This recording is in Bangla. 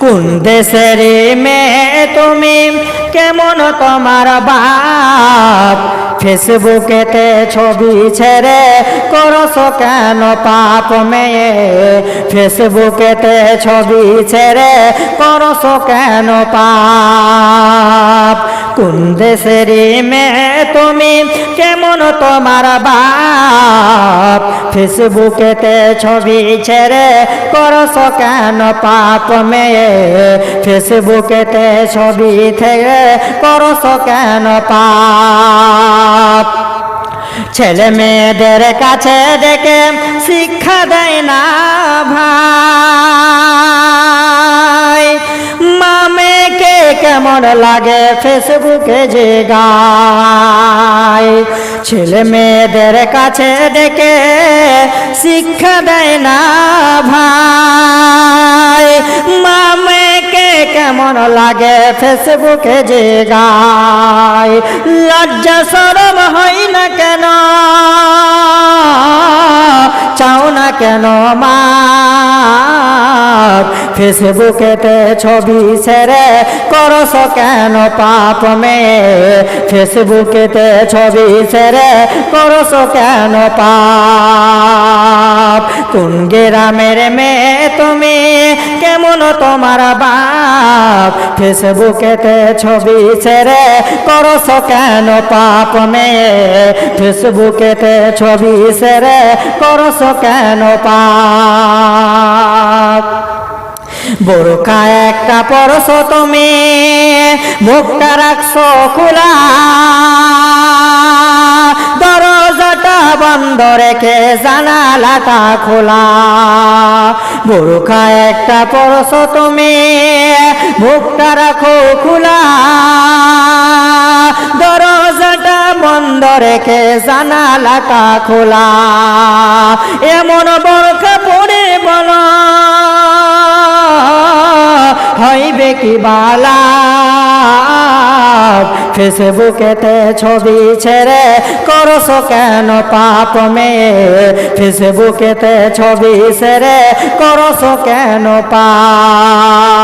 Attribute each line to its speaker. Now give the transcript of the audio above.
Speaker 1: কোন দেশের মেয়ে তুমি? কেমন তোমার বাপ? ফেসবুকেতে ছবি ছেড়ে করস কেন পাপ মেয়ে? ফেসবুকেতে ছবি ছেড়ে করস কেন পাপ? কোন দেশের মেয়ে তুমি কেমন তোমার বাপ? ফেসবুকেতে ছবি ছেড়ে করস কেন পাপ মেয়ে? ফেসবুকেতে ছবি থেকে করস কেন পাপ? ছেলে মেয়েদের কাছে দেখে শিক্ষা দেয় না। কেমন লাগে? ফেসবুকে যে গায়। ছেলে মেয়েদের কাছে ডেকে শিক্ষা দেয় না ভাই। মামেকে কেমন লাগে? ফেসবুকে যে গায়। লজ্জা সরম হয় না কেন? চাও না কেন মা? ফেসবুকেতে ছবি ছেড়ে, করস কেন পাপ মেয়ে? ফেসবুকেতে ছবি ছেড়ে, করস কেন পাপ? কোন গ্রামের মেয়ে তুমি? কেমন তোমার বাপ? ফেসবুকেতে ছবি ছেড়ে, করস কেন পাপ মেয়ে? ফেসবুকেতে ছবি ছেড়ে, করস কেন পাপ? বোরখা একটা পরশ তুমি, মুখটা রাখছো খোলা। দরজাটা বন্ধ রেখে জানালাটা খোলা। বোরখা একটা পরশ তুমি, মুখটা রাখো খোলা। দরজাটা বন্ধ রেখে জানালাটা খোলা। এমন বোরখা পড়ে বলো বালা। ফেসবুকেতে ছবি ছেড়ে করস কেন পাপ মেয়ে? ফেসবুকেতে ছবি ছেড়ে করস কেন পাপ?